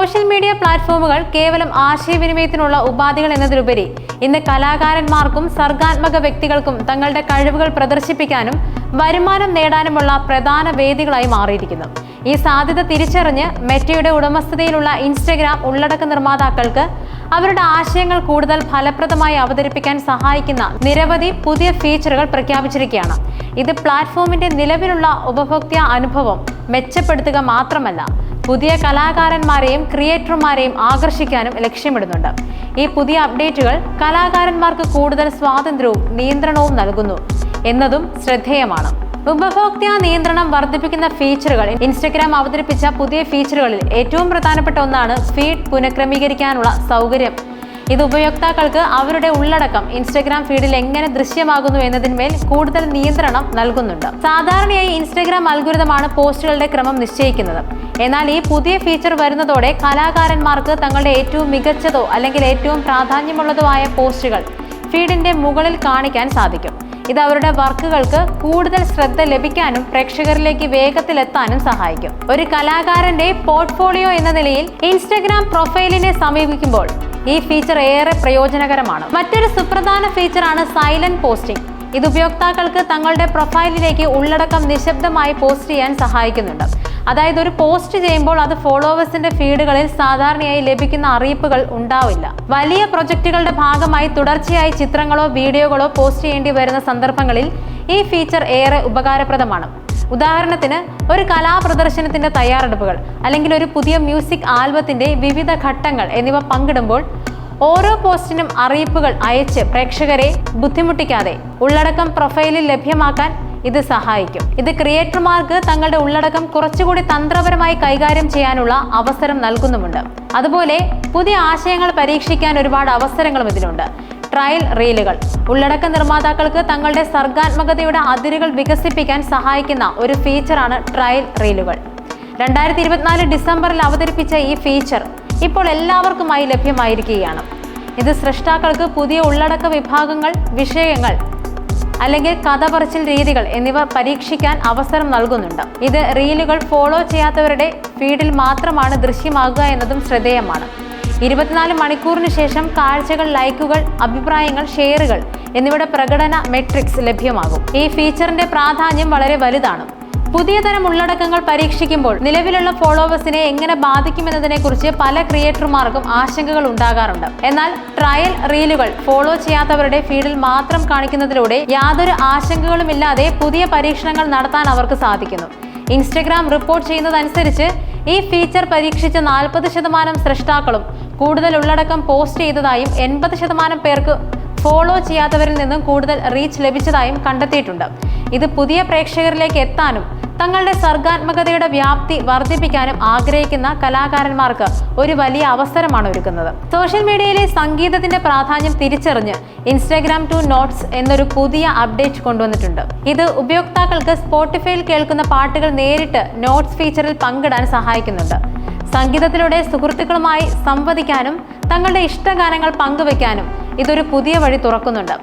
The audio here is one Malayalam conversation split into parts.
സോഷ്യൽ മീഡിയ പ്ലാറ്റ്ഫോമുകൾ കേവലം ആശയവിനിമയത്തിനുള്ള ഉപാധികൾ എന്നതിലുപരി ഇന്ന് കലാകാരന്മാർക്കും സർഗാത്മക വ്യക്തികൾക്കും തങ്ങളുടെ കഴിവുകൾ പ്രദർശിപ്പിക്കാനും വരുമാനം നേടാനുമുള്ള പ്രധാന വേദികളായി മാറിയിരിക്കുന്നു. ഈ സാധ്യത തിരിച്ചറിഞ്ഞ് മെറ്റയുടെ ഉടമസ്ഥതയിലുള്ള ഇൻസ്റ്റഗ്രാം ഉള്ളടക്ക നിർമ്മാതാക്കൾക്ക് അവരുടെ ആശയങ്ങൾ കൂടുതൽ ഫലപ്രദമായി അവതരിപ്പിക്കാൻ സഹായിക്കുന്ന നിരവധി പുതിയ ഫീച്ചറുകൾ പ്രഖ്യാപിച്ചിരിക്കുകയാണ്. ഇത് പ്ലാറ്റ്ഫോമിന്റെ നിലവിലുള്ള ഉപഭോക്തൃ അനുഭവം മെച്ചപ്പെടുത്തുക മാത്രമല്ല പുതിയ കലാകാരന്മാരെയും ക്രിയേറ്റർമാരെയും ആകർഷിക്കാനും ലക്ഷ്യമിടുന്നുണ്ട്. ഈ പുതിയ അപ്ഡേറ്റുകൾ കലാകാരന്മാർക്ക് കൂടുതൽ സ്വാതന്ത്ര്യവും നിയന്ത്രണവും നൽകുന്നു എന്നതും ശ്രദ്ധേയമാണ്. ഉപഭോക്തൃ നിയന്ത്രണം വർദ്ധിപ്പിക്കുന്ന ഫീച്ചറുകൾ ഇൻസ്റ്റഗ്രാം അവതരിപ്പിച്ച പുതിയ ഫീച്ചറുകളിൽ ഏറ്റവും പ്രധാനപ്പെട്ട ഒന്നാണ് ഫീഡ് പുനഃക്രമീകരിക്കാനുള്ള സൗകര്യം. ഇത് ഉപയോക്താക്കൾക്ക് അവരുടെ ഉള്ളടക്കം ഇൻസ്റ്റഗ്രാം ഫീഡിൽ എങ്ങനെ ദൃശ്യമാകുന്നു എന്നതിന്മേൽ കൂടുതൽ നിയന്ത്രണം നൽകുന്നുണ്ട്. സാധാരണയായി ഇൻസ്റ്റഗ്രാം അൽഗുരിതമാണ് പോസ്റ്റുകളുടെ ക്രമം നിശ്ചയിക്കുന്നത്. എന്നാൽ ഈ പുതിയ ഫീച്ചർ വരുന്നതോടെ കലാകാരന്മാർക്ക് തങ്ങളുടെ ഏറ്റവും മികച്ചതോ അല്ലെങ്കിൽ ഏറ്റവും പ്രാധാന്യമുള്ളതോ ആയ പോസ്റ്റുകൾ ഫീഡിന്റെ മുകളിൽ കാണിക്കാൻ സാധിക്കും. ഇത് അവരുടെ വർക്കുകൾക്ക് കൂടുതൽ ശ്രദ്ധ ലഭിക്കാനും പ്രേക്ഷകരിലേക്ക് വേഗത്തിലെത്താനും സഹായിക്കും. ഒരു കലാകാരന്റെ പോർട്ട്ഫോളിയോ എന്ന നിലയിൽ ഇൻസ്റ്റഗ്രാം പ്രൊഫൈലിനെ സമീപിക്കുമ്പോൾ ഈ ഫീച്ചർ ഏറെ പ്രയോജനകരമാണ്. മറ്റൊരു സുപ്രധാന ഫീച്ചർ ആണ് സൈലന്റ് പോസ്റ്റിംഗ് ഇത് ഉപയോക്താക്കൾക്ക് തങ്ങളുടെ പ്രൊഫൈലിലേക്ക് ഉള്ളടക്കം നിശബ്ദമായി പോസ്റ്റ് ചെയ്യാൻ സഹായിക്കുന്നുണ്ട്. അതായത് ഒരു പോസ്റ്റ് ചെയ്യുമ്പോൾ അത് ഫോളോവേഴ്സിന്റെ ഫീഡുകളിൽ സാധാരണയായി ലഭിക്കുന്ന അറിയിപ്പുകൾ ഉണ്ടാവില്ല. വലിയ പ്രൊജക്റ്റുകളുടെ ഭാഗമായി തുടർച്ചയായി ചിത്രങ്ങളോ വീഡിയോകളോ പോസ്റ്റ് ചെയ്യേണ്ടി വരുന്ന സന്ദർഭങ്ങളിൽ ഈ ഫീച്ചർ ഏറെ ഉപകാരപ്രദമാണ്. ഉദാഹരണത്തിന് ഒരു കലാപ്രദർശനത്തിന്റെ തയ്യാറെടുപ്പുകൾ അല്ലെങ്കിൽ ഒരു പുതിയ മ്യൂസിക് ആൽബത്തിന്റെ വിവിധ ഘട്ടങ്ങൾ എന്നിവ പങ്കിടുമ്പോൾ ഓരോ പോസ്റ്റിനും അറിയിപ്പുകൾ അയച്ച് പ്രേക്ഷകരെ ബുദ്ധിമുട്ടിക്കാതെ ഉള്ളടക്കം പ്രൊഫൈലിൽ ലഭ്യമാക്കാൻ ഇത് സഹായിക്കും. ഇത് ക്രിയേറ്റർമാർക്ക് തങ്ങളുടെ ഉള്ളടക്കം കുറച്ചുകൂടി തന്ത്രപരമായി കൈകാര്യം ചെയ്യാനുള്ള അവസരം നൽകുന്നുമുണ്ട്. അതുപോലെ പുതിയ ആശയങ്ങൾ പരീക്ഷിക്കാൻ ഒരുപാട് അവസരങ്ങളും ഇതിനുണ്ട് ട്രയൽ റീലുകൾ. ഉള്ളടക്ക നിർമ്മാതാക്കൾക്ക് തങ്ങളുടെ സർഗാത്മകതയുടെ അതിരുകൾ വികസിപ്പിക്കാൻ സഹായിക്കുന്ന ഒരു ഫീച്ചറാണ് ട്രയൽ റീലുകൾ. രണ്ടായിരത്തി ഇരുപത്തിനാല് ഡിസംബറിൽ അവതരിപ്പിച്ച ഈ ഫീച്ചർ ഇപ്പോൾ എല്ലാവർക്കുമായി ലഭ്യമായിരിക്കുകയാണ്. ഇത് സൃഷ്ടാക്കൾക്ക് പുതിയ ഉള്ളടക്ക വിഭാഗങ്ങൾ വിഷയങ്ങൾ അല്ലെങ്കിൽ കഥ പറച്ചിൽ രീതികൾ എന്നിവ പരീക്ഷിക്കാൻ അവസരം നൽകുന്നുണ്ട്. ഇത് റീലുകൾ ഫോളോ ചെയ്യാത്തവരുടെ ഫീഡിൽ മാത്രമാണ് ദൃശ്യമാകുക എന്നതും ശ്രദ്ധേയമാണ്. ഇരുപത്തിനാല് മണിക്കൂറിന് ശേഷം കാഴ്ചകൾ ലൈക്കുകൾ അഭിപ്രായങ്ങൾ ഷെയറുകൾ എന്നിവയുടെ പ്രകടന മെട്രിക്സ് ലഭ്യമാകും. ഈ ഫീച്ചറിന്റെ പ്രാധാന്യം വളരെ വലുതാണ്. പുതിയ തരം ഉള്ളടക്കങ്ങൾ പരീക്ഷിക്കുമ്പോൾ നിലവിലുള്ള ഫോളോവേഴ്സിനെ എങ്ങനെ ബാധിക്കുമെന്നതിനെക്കുറിച്ച് പല ക്രിയേറ്റർമാർക്കും ആശങ്കകൾ ഉണ്ടാകാറുണ്ട്. എന്നാൽ ട്രയൽ റീലുകൾ ഫോളോ ചെയ്യാത്തവരുടെ ഫീഡിൽ മാത്രം കാണിക്കുന്നതിലൂടെ യാതൊരു ആശങ്കകളുമില്ലാതെ പുതിയ പരീക്ഷണങ്ങൾ നടത്താൻ അവർക്ക് സാധിക്കുന്നു. ഇൻസ്റ്റഗ്രാം റിപ്പോർട്ട് ചെയ്യുന്നതനുസരിച്ച് ഈ ഫീച്ചർ പരീക്ഷിച്ച നാൽപ്പത് ശതമാനം സൃഷ്ടാക്കളും കൂടുതൽ ഉള്ളടക്കം പോസ്റ്റ് ചെയ്തതായും എൺപത് ശതമാനം പേർക്ക് ഫോളോ ചെയ്യാത്തവരിൽ നിന്നും കൂടുതൽ റീച്ച് ലഭിച്ചതായും കണ്ടെത്തിയിട്ടുണ്ട്. ഇത് പുതിയ പ്രേക്ഷകരിലേക്ക് എത്താനും തങ്ങളുടെ സർഗാത്മകതയുടെ വ്യാപ്തി വർദ്ധിപ്പിക്കാനും ആഗ്രഹിക്കുന്ന കലാകാരന്മാർക്ക് ഒരു വലിയ അവസരമാണ് ഒരുക്കുന്നത്. സോഷ്യൽ മീഡിയയിലെ സംഗീതത്തിന്റെ പ്രാധാന്യം തിരിച്ചറിഞ്ഞ് ഇൻസ്റ്റാഗ്രാം ടു നോട്ട്സ് എന്നൊരു പുതിയ അപ്ഡേറ്റ് കൊണ്ടുവന്നിട്ടുണ്ട്. ഇത് ഉപയോക്താക്കൾക്ക് സ്പോട്ടിഫൈയിൽ കേൾക്കുന്ന പാട്ടുകൾ നേരിട്ട് നോട്ട്സ് ഫീച്ചറിൽ പങ്കിടാൻ സഹായിക്കുന്നുണ്ട്. സംഗീതത്തിലൂടെ സുഹൃത്തുക്കളുമായി സംവദിക്കാനും തങ്ങളുടെ ഇഷ്ടഗാനങ്ങൾ പങ്കുവെക്കാനും ഇതൊരു പുതിയ വഴി തുറക്കുന്നുണ്ട്.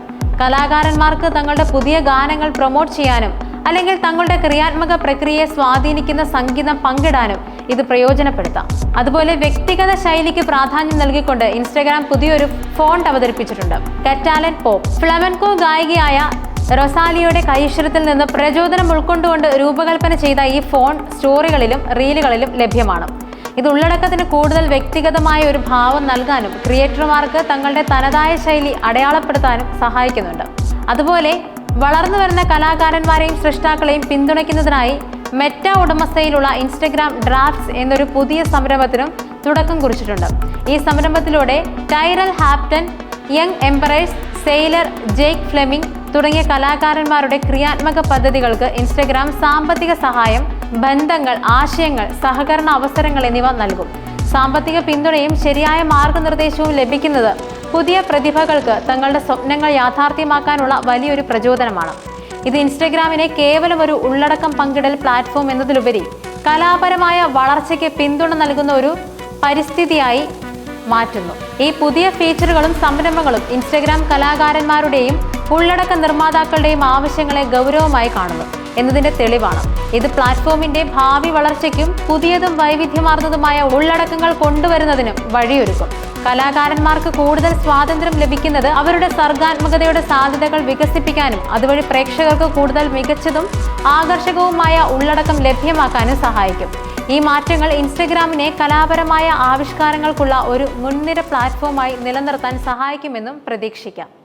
കലാകാരന്മാർക്ക് തങ്ങളുടെ പുതിയ ഗാനങ്ങൾ പ്രൊമോട്ട് ചെയ്യാനും അല്ലെങ്കിൽ തങ്ങളുടെ ക്രിയാത്മക പ്രക്രിയയെ സ്വാധീനിക്കുന്ന സംഗീതം പങ്കിടാനും ഇത് പ്രയോജനപ്പെടുത്താം. അതുപോലെ വ്യക്തിഗത ശൈലിക്ക് പ്രാധാന്യം നൽകിക്കൊണ്ട് ഇൻസ്റ്റഗ്രാം പുതിയൊരു ഫോണ്ട് അവതരിപ്പിച്ചിട്ടുണ്ട്. കറ്റാലൻ പോപ്പ് ഫ്ലമൻകോ ഗായികയായ റൊസാലിയുടെ കൈശ്വരത്തിൽ നിന്ന് പ്രചോദനം ഉൾക്കൊണ്ടുകൊണ്ട് രൂപകൽപ്പന ചെയ്ത ഈ ഫോൺ സ്റ്റോറികളിലും റീലുകളിലും ലഭ്യമാണ്. ഇത് ഉള്ളടക്കത്തിന് കൂടുതൽ വ്യക്തിഗതമായ ഒരു ഭാവം നൽകാനും ക്രിയേറ്റർമാർക്ക് തങ്ങളുടെ തനതായ ശൈലി അടയാളപ്പെടുത്താനും സഹായിക്കുന്നുണ്ട്. അതുപോലെ വളർന്നു വരുന്ന കലാകാരന്മാരെയും സൃഷ്ടാക്കളെയും പിന്തുണയ്ക്കുന്നതിനായി മെറ്റ ഉടമസ്ഥയിലുള്ള ഇൻസ്റ്റഗ്രാം ഡ്രാഫ്റ്റ്സ് എന്നൊരു പുതിയ സംരംഭത്തിനും തുടക്കം കുറിച്ചിട്ടുണ്ട്. ഈ സംരംഭത്തിലൂടെ Tyrell Hapton young emperors sailor Jake Fleming തുടങ്ങിയ കലാകാരന്മാരുടെ ക്രിയാത്മക പദ്ധതികൾക്ക് ഇൻസ്റ്റഗ്രാം സാമ്പത്തിക സഹായം ബന്ധങ്ങൾ ആശയങ്ങൾ സഹകരണ അവസരങ്ങൾ എന്നിവ നൽകും. സാമ്പത്തിക പിന്തുണയും ശരിയായ മാർഗനിർദ്ദേശവും ലഭിക്കുന്നത് പുതിയ പ്രതിഭകൾക്ക് തങ്ങളുടെ സ്വപ്നങ്ങൾ യാഥാർത്ഥ്യമാക്കാനുള്ള വലിയൊരു പ്രചോദനമാണ്. ഇത് ഇൻസ്റ്റഗ്രാമിനെ കേവലം ഒരു ഉള്ളടക്കം പങ്കിടൽ പ്ലാറ്റ്ഫോം എന്നതിലുപരി കലാപരമായ വളർച്ചയ്ക്ക് പിന്തുണ നൽകുന്ന ഒരു പരിസ്ഥിതിയായി മാറ്റുന്നു. ഈ പുതിയ ഫീച്ചറുകളും സംരംഭങ്ങളും ഇൻസ്റ്റഗ്രാം കലാകാരന്മാരുടെയും ഉള്ളടക്ക നിർമ്മാതാക്കളുടെയും ആവശ്യങ്ങളെ ഗൗരവമായി കാണുന്നു. എന്നതിന്റെ തെളിവാണ്. ഇത് പ്ലാറ്റ്ഫോമിന്റെ ഭാവി വളർച്ചയ്ക്കും പുതിയതും വൈവിധ്യമാർന്നതുമായ ഉള്ളടക്കങ്ങൾ കൊണ്ടുവരുന്നതിനും വഴിയൊരുക്കും. കലാകാരന്മാർക്ക് കൂടുതൽ സ്വാതന്ത്ര്യം ലഭിക്കുന്നത് അവരുടെ സർഗാത്മകതയുടെ സാധ്യതകൾ വികസിപ്പിക്കാനും അതുവഴി പ്രേക്ഷകർക്ക് കൂടുതൽ മികച്ചതും ആകർഷകവുമായ ഉള്ളടക്കം ലഭ്യമാക്കാനും സഹായിക്കും. ഈ മാറ്റങ്ങൾ ഇൻസ്റ്റഗ്രാമിനെ കലാപരമായ ആവിഷ്കാരങ്ങൾക്കുള്ള ഒരു മുൻനിര പ്ലാറ്റ്ഫോമായി നിലനിർത്താൻ സഹായിക്കുമെന്നും പ്രതീക്ഷിക്കാം.